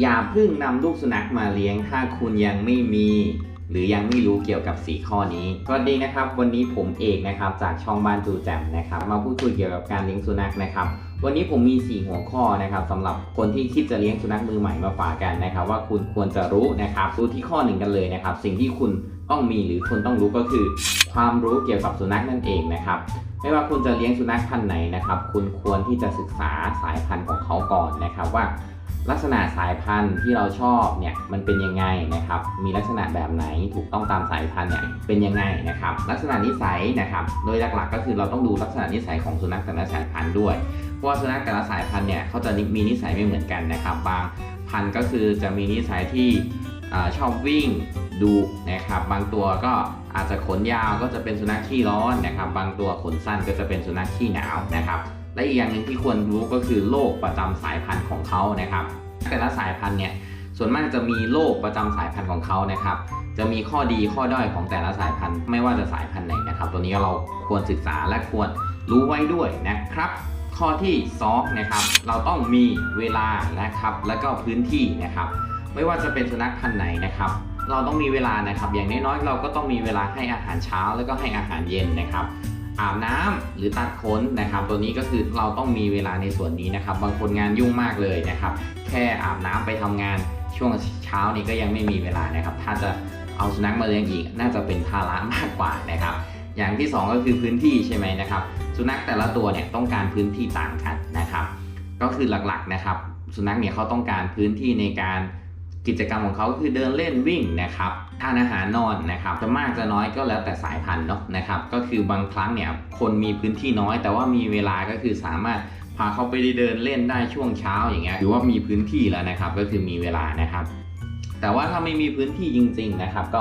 อย่าเพิ่งนำลูกสุนัขมาเลี้ยงถ้าคุณยังไม่มี หรือยังไม่รู้เกี่ยวกับสีข้อนี้สวัสดีนะครับ วันนี้ผมเอกนะครับจากช่องบ้านจูแจมนะครับ มาพูดคุยเกี่ยวกับการเลี้ยงสุนัขนะครับ วันนี้ผมมี 4 หัวข้อนะครับสำหรับคนที่คิดจะเลี้ยงสุนัขมือใหม่มาฝากกันนะครับ ว่าคุณควรจะรู้นะครับรู้ที่ข้อหนึ่งกันเลยนะครับ สิ่งที่คุณต้องมีหรือคุณต้องรู้ก็คือ ความรู้เกี่ยวกับสุนัขนั่นเองนะครับไม่ว่าคุณจะเลี้ยงสุนัขพันธุ์ไหนนะครับ คุณควรที่จะศึกษาสายพันธุ์ของเขาก่อนนะครับว่า ลักษณะสายพันธุ์ที่เราชอบเนี่ยมันเป็นยังไงนะครับ มีลักษณะแบบไหนถูกต้องตามสายพันธุ์เนี่ยเป็นยังไงนะครับ ลักษณะนิสัยนะครับ โดยหลักๆ ก็คือเราต้องดูลักษณะนิสัยของสุนัขแต่ละสายพันธุ์ด้วย เพราะว่าสุนัขแต่ละสายพันธุ์เนี่ยเขาจะมีนิสัยไม่เหมือนกันนะครับ บางพันธุ์ก็คือจะมีนิสัยที่อชอบวิ่งดุนะครับ บางตัวก็อาจจะขนยาวก็จะเป็นสุนัขขี้ร้อนนะครับ บางตัวขนสั้นก็จะเป็นสุนัขขี้หนาวนะครับ และอีกอย่างหนึ่งที่ควรรู้ก็คือโรคประจำสายพันธุ์ของเขานะครับ แต่ละสายพันธุ์เนี่ยส่วนมากจะมีโรคประจำสายพันธุ์ของเขานะครับ จะมีข้อดีข้อด้อยของแต่ละสายพันธุ์ ไม่ว่าจะสายพันธุ์ไหนนะครับ ตัวนี้เราควรศึกษาและควรรู้ไว้ด้วยนะครับ ข้อที่2นะครับ เราต้องมีเวลานะครับ แล้วก็พื้นที่นะครับ ไม่ว่าจะเป็นสุนัขพันธุ์ไหนนะครับ เราต้องมีเวลานะครับ อย่างน้อยๆเราก็ต้องมีเวลาให้อาหารเช้า แล้วก็ให้อาหารเย็นนะครับ อาบน้ำหรือตัดขนนะครับ ตัวนี้ก็คือเราต้องมีเวลาในส่วนนี้นะครับ บางคนงานยุ่งมากเลยนะครับ แค่อาบน้ำไปทำงานช่วงเช้านี้ก็ยังไม่มีเวลานะครับ ถ้าจะเอาสุนัขมาเลี้ยงอีก น่าจะเป็นภาระมากกว่านะครับ อย่างที่สองก็คือพื้นที่ใช่ไหมนะครับ สุนัขแต่ละตัวเนี่ยต้องการพื้นที่ต่างกันนะครับ ก็คือหลักๆนะครับ สุนัขเนี่ยเขาต้องการพื้นที่ในการ กิจกรรมของเขาคือเดินเล่นวิ่งนะครับทานอาหารนอนนะครับจะมากจะน้อยก็แล้วแต่สายพันธุ์เนาะนะครับก็คือบางครั้งเนี่ยคนมีพื้นที่น้อย แต่ว่ามีเวลาก็คือสามารถพาเขาไปเดินเล่นได้ช่วงเช้าอย่างเงี้ยถือว่ามีพื้นที่แล้วนะครับก็คือมีเวลานะครับ แต่ว่าถ้าไม่มีพื้นที่จริง ๆนะครับ ก็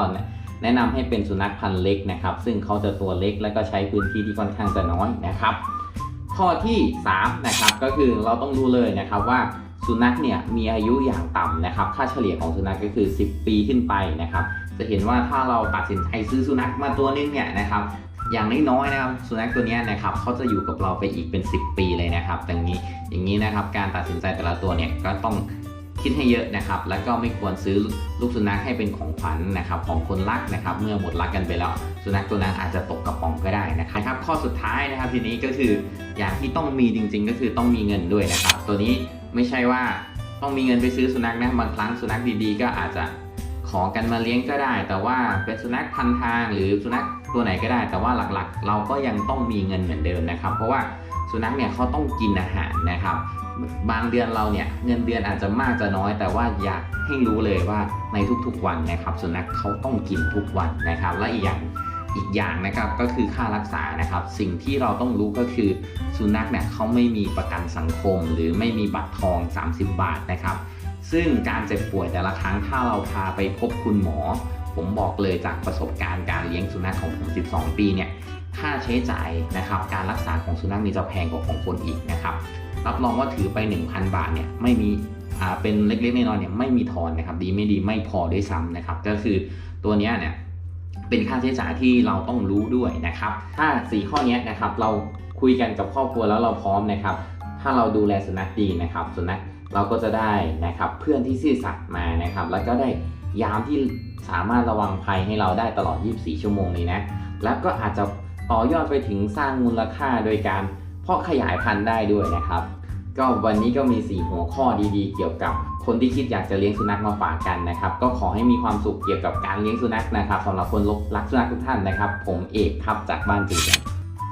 แนะนำให้เป็นสุนัขพันธุ์เล็กนะครับ ซึ่งเขาจะตัวเล็กและก็ใช้พื้นที่ที่ค่อนข้างจะน้อยนะครับ ข้อที่3นะครับก็คือเราต้องรู้เลยนะครับว่า สุนัขเนี่ยมีอายุอย่างต่ำนะครับ ค่าเฉลี่ยของสุนัขก็คือ 10 ปีขึ้นไปนะครับ จะเห็นว่าถ้าเราตัดสินใจซื้อสุนัขมาตัวนึงเนี่ยนะครับ อย่างน้อยๆนะครับ สุนัขตัวนี้นะครับเขาจะอยู่กับเราไปอีกเป็น 10 ปีเลยนะครับอย่างนี้อย่างนี้นะครับ การตัดสินใจแต่ละตัวเนี่ยก็ต้องคิดให้เยอะนะครับ แล้วก็ไม่ควรซื้อลูกสุนัขให้เป็นของขวัญนะครับ ของคนรักนะครับ เมื่อหมดรักกันไปแล้ว สุนัขตัวนั้นอาจจะตกกระป๋องก็ได้นะครับ ข้อสุดท้ายนะครับทีนี้ก็คืออย่างที่ต้องมีจริง ๆ ก็คือต้องมีเงินด้วยนะครับ ตัวนี้ ไม่ใช่ว่าต้องมีเงินไปซื้อสุนัขนะบางครั้งสุนัขดีๆ ก็อาจจะขอกันมาเลี้ยงก็ได้ แต่ว่าเป็นสุนัขพันทางหรือสุนัขตัวไหนก็ได้ แต่ว่าหลักๆ เราก็ยังต้องมีเงินเหมือนเดิมนะครับ เพราะว่าสุนัขเนี่ยเขาต้องกินอาหารนะครับ บางเดือนเราเนี่ยเงินเดือนอาจจะมากจะน้อย แต่ว่าอยากให้รู้เลยว่าในทุกๆวันนะครับ สุนัขเขาต้องกินทุกวันนะครับ และอีกอย่าง อีกอย่างนะครับก็คือค่ารักษานะครับ สิ่งที่เราต้องรู้ก็คือสุนัขเนี่ยเขาไม่มีประกันสังคม หรือไม่มีบัตรทอง 30 บาทนะครับ ซึ่งการเจ็บป่วยแต่ละครั้งถ้าเราพาไปพบคุณหมอ ผมบอกเลยจากประสบการณ์การเลี้ยงสุนัขของผม 12 ปีเนี่ยค่าใช้จ่ายนะครับ การรักษาของสุนัขนี่จะแพงกว่าของคนอีกนะครับรับรองว่าถือไป 1,000 บาทเนี่ยไม่มีอ่าเป็นเล็กๆน้อยๆเนี่ยไม่มีทอนนะครับ ดีไม่ดีไม่พอด้วยซ้ำนะครับ ก็คือตัวเนี้ยเนี่ย เป็นค่าใช้จ่ายที่เราต้องรู้ด้วยนะครับ ถ้า 4 ข้อนี้นะครับ เราคุยกันกับครอบครัวแล้วเราพร้อมนะครับ ถ้าเราดูแลสุนัขดีนะครับสุนัขเราก็จะได้นะครับเพื่อนที่ซื่อสัตย์มานะครับ แล้วก็ได้ยามที่สามารถระวังภัยให้เราได้ตลอด 24 ชั่วโมงเลยนะ แล้วก็อาจจะต่อยอดไปถึงสร้างมูลค่าโดยการเพาะขยายพันธุ์ได้ด้วยนะครับ ก็วันนี้ก็มี 4 หัวข้อดีๆ เกี่ยวกับ คนที่คิดอยากจะเลี้ยงสุนัขมาฝากกันนะครับ ก็ขอให้มีความสุขเกี่ยวกับการเลี้ยงสุนัขนะครับสำหรับคนรักสุนัขทุกท่านนะครับ ผมเอกครับจากบ้านจีน